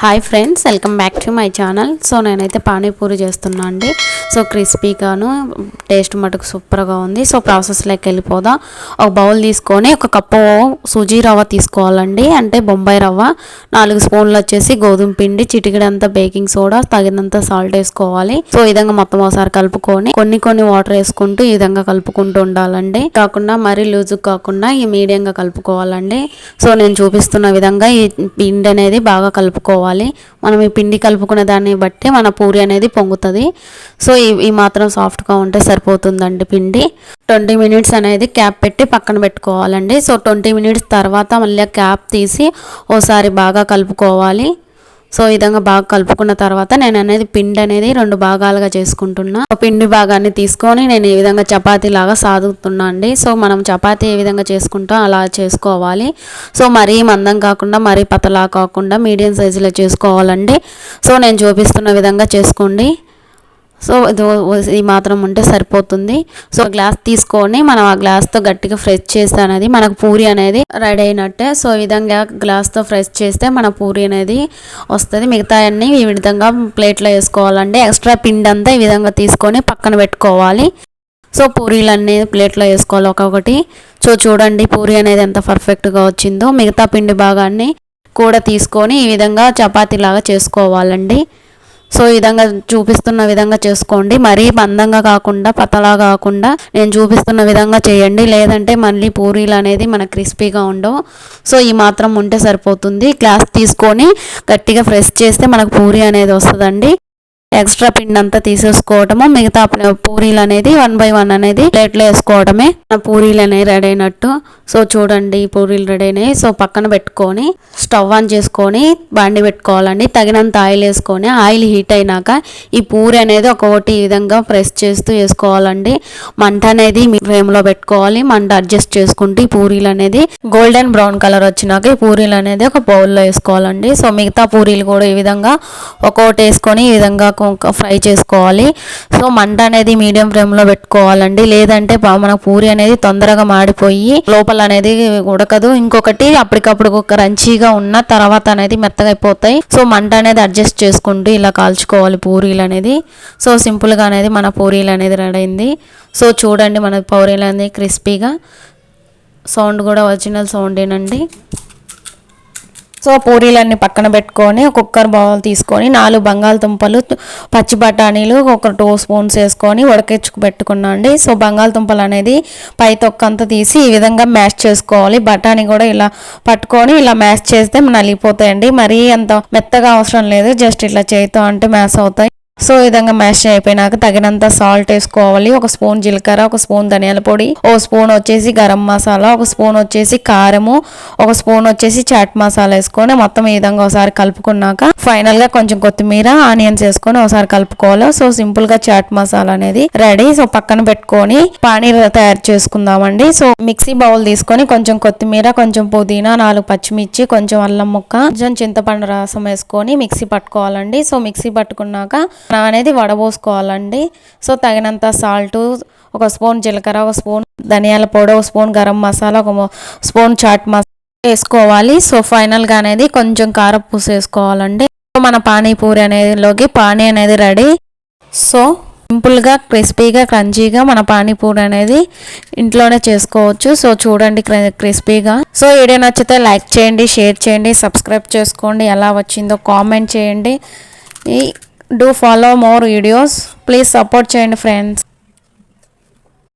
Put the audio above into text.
Hi friends welcome back to my channel so నేనైతే పానీపూరి చేస్తున్నా అండి. సో క్రిస్పీగాను టేస్ట్ మటుకు సూపర్గా ఉంది. సో ప్రాసెస్లోకి వెళ్ళిపోదాం. ఒక బౌల్ తీసుకొని ఒక కప్పు సుజీ రవ్వ తీసుకోవాలండి. అంటే బొంబాయి రవ్వ నాలుగు స్పూన్లు వచ్చేసి గోధుమ పిండి చిటికెడంతా బేకింగ్ సోడా తగినంత సాల్ట్ వేసుకోవాలి. సో ఈ విధంగా మొత్తం ఒకసారి కలుపుకొని కొన్ని కొన్ని వాటర్ వేసుకుంటూ ఈ విధంగా కలుపుకుంటూ ఉండాలండి. కాకుండా మరీ లూజ్ కాకుండా ఈ మీడియంగా కలుపుకోవాలండి. సో నేను చూపిస్తున్న విధంగా ఈ పిండి అనేది బాగా కలుపుకోవాలి. మనం ఈ పిండి కలుపుకునే దాన్ని బట్టి మన పూరి అనేది పొంగుతుంది. సో ఈ ఈ మాత్రం సాఫ్ట్గా ఉంటే సరిపోతుందండి పిండి. ట్వంటీ మినిట్స్ అనేది క్యాప్ పెట్టి పక్కన పెట్టుకోవాలండి. సో ట్వంటీ మినిట్స్ తర్వాత మళ్ళీ క్యాప్ తీసి ఓసారి బాగా కలుపుకోవాలి. సో ఈ విధంగా బాగా కలుపుకున్న తర్వాత నేను అనేది పిండి అనేది రెండు భాగాలుగా చేసుకుంటున్నా. పిండి భాగాన్ని తీసుకొని నేను ఈ విధంగా చపాతీ లాగా సాగుతున్నా అండి. సో మనం చపాతీ ఏ విధంగా చేసుకుంటాం అలా చేసుకోవాలి. సో మరీ మందం కాకుండా మరీ పతలా కాకుండా మీడియం సైజులో చేసుకోవాలండి. సో నేను చూపిస్తున్న విధంగా చేసుకోండి. సో ఇది మాత్రం ఉంటే సరిపోతుంది. సో గ్లాస్ తీసుకొని మనం ఆ గ్లాస్తో గట్టిగా ఫ్రెష్ చేస్తే అనేది మనకు పూరి అనేది రెడీ అయినట్టే. సో ఈ విధంగా గ్లాస్తో ఫ్రెష్ చేస్తే మన పూరి అనేది వస్తుంది. మిగతా అన్ని ఈ విధంగా ప్లేట్లో వేసుకోవాలండి. ఎక్స్ట్రా పిండి అంతా ఈ విధంగా తీసుకొని పక్కన పెట్టుకోవాలి. సో పూరీలు అన్నీ ప్లేట్లో వేసుకోవాలి ఒక్కొక్కటి. సో చూడండి పూరి అనేది ఎంత పర్ఫెక్ట్గా వచ్చిందో. మిగతా పిండి భాగాన్ని కూడా తీసుకొని ఈ విధంగా చపాతీలాగా చేసుకోవాలండి. సో ఈ విధంగా చూపిస్తున్న విధంగా చేసుకోండి. మరీ మందంగా కాకుండా పతలా కాకుండా నేను చూపిస్తున్న విధంగా చేయండి. లేదంటే మళ్ళీ పూరీలు అనేది మనకు క్రిస్పీగా ఉండవు. సో ఈ మాత్రం ఉంటే సరిపోతుంది. గ్లాస్ తీసుకొని గట్టిగా ఫ్రెష్ చేస్తే మనకు పూరీ అనేది వస్తుందండి. ఎక్స్ట్రా పిండి అంతా తీసేసుకోవటము మిగతా పూరీలు అనేది వన్ బై వన్ అనేది ప్లేట్లో వేసుకోవడమే నా పూరీలు అనేవి రెడీ అయినట్టు. సో చూడండి పూరీలు రెడీ అయినాయి. సో పక్కన పెట్టుకొని స్టవ్ ఆన్ చేసుకొని బండి పెట్టుకోవాలండి. తగినంత ఆయిల్ వేసుకొని ఆయిల్ హీట్ అయినాక ఈ పూరి అనేది ఒకటి ఈ విధంగా ప్రెస్ చేస్తూ వేసుకోవాలండి. మంట అనేది ఫ్రేమ్లో పెట్టుకోవాలి. మంట అడ్జస్ట్ చేసుకుంటూ ఈ పూరీలు అనేది గోల్డెన్ బ్రౌన్ కలర్ వచ్చినాక ఈ పూరీలు అనేది ఒక బౌల్లో వేసుకోవాలండి. సో మిగతా పూరీలు కూడా ఈ విధంగా ఒక్కొక్కటి వేసుకొని ఈ విధంగా ఫ్రై చేసుకోవాలి. సో మంట అనేది మీడియం ఫ్లేమ్లో పెట్టుకోవాలండి. లేదంటే మన పూరి అనేది తొందరగా మాడిపోయి లోపల అనేది ఉడకదు. ఇంకొకటి అప్పటికప్పుడు ఒక రంచీగా ఉన్న తర్వాత అనేది మెత్తగా అయిపోతాయి. సో మంట అనేది అడ్జస్ట్ చేసుకుంటూ ఇలా కాల్చుకోవాలి పూరీలు అనేది. సో సింపుల్గా అనేది మన పూరీలు అనేది రెడీ అయింది. సో చూడండి మన పూరీలు అనేది క్రిస్పీగా. సౌండ్ కూడా ఒరిజినల్ సౌండేనండి. సో పూరీలన్నీ పక్కన పెట్టుకొని కుక్కర్ బౌల్ తీసుకొని నాలుగు బంగాళదుంపలు పచ్చి బఠానీలు ఒక టూ స్పూన్స్ వేసుకొని ఉడకించుకు పెట్టుకున్నా అండి. సో బంగాళదుంపలు అనేది పై తొక్కంతా తీసి ఈ విధంగా మ్యాష్ చేసుకోవాలి. బఠానీ కూడా ఇలా పట్టుకొని ఇలా మ్యాష్ చేస్తే నలిగిపోతాయండి. మరీ అంత మెత్తగా అవసరం లేదు. జస్ట్ ఇట్లా చేయితో అంటే మ్యాష్ అవుతాయి. సో ఈ విధంగా మ్యాష్ అయిపోయినాక తగినంత సాల్ట్ వేసుకోవాలి. ఒక స్పూన్ జీలకర్ర ఒక స్పూన్ ధనియాల పొడి ఒక స్పూన్ వచ్చేసి గరం మసాలా ఒక స్పూన్ వచ్చేసి కారము ఒక స్పూన్ వచ్చేసి చాట్ మసాలా వేసుకొని మొత్తం ఈ విధంగా ఒకసారి కలుపుకున్నాక ఫైనల్గా కొంచెం కొత్తిమీర ఆనియన్స్ వేసుకొని ఒకసారి కలుపుకోవాలి. సో సింపుల్గా చాట్ మసాలా అనేది రెడీ సో పక్కన పెట్టుకొని పానీర్ తయారు చేసుకుందామండి. సో మిక్సీ బౌల్ తీసుకొని కొంచెం కొత్తిమీర కొంచెం పుదీనా నాలుగు పచ్చిమిర్చి కొంచెం అల్లం ముక్క కొంచెం చింతపండు రసం వేసుకొని మిక్సీ పట్టుకోవాలండి. సో మిక్సీ పట్టుకున్నాక అనేది వడబోసుకోవాలండి. సో తగినంత సాల్ట్ ఒక స్పూన్ జీలకర్ర ఒక స్పూన్ ధనియాల పొడి ఒక స్పూన్ గరం మసాలా ఒక స్పూన్ చాట్ మసాలా వేసుకోవాలి. సో ఫైనల్గా అనేది కొంచెం కారపూస వేసుకోవాలండి. మన పానీపూరి అనేదిలోకి పానీ అనేది రెడీ. సో సింపుల్గా క్రిస్పీగా క్రంచీగా మన పానీపూరి అనేది ఇంట్లోనే చేసుకోవచ్చు. సో చూడండి క్రిస్పీగా. సో వీడియో నచ్చితే లైక్ చేయండి షేర్ చేయండి సబ్స్క్రైబ్ చేసుకోండి. ఎలా వచ్చిందో కామెంట్ చేయండి. Do follow more videos please support చేయండి ఫ్రెండ్స్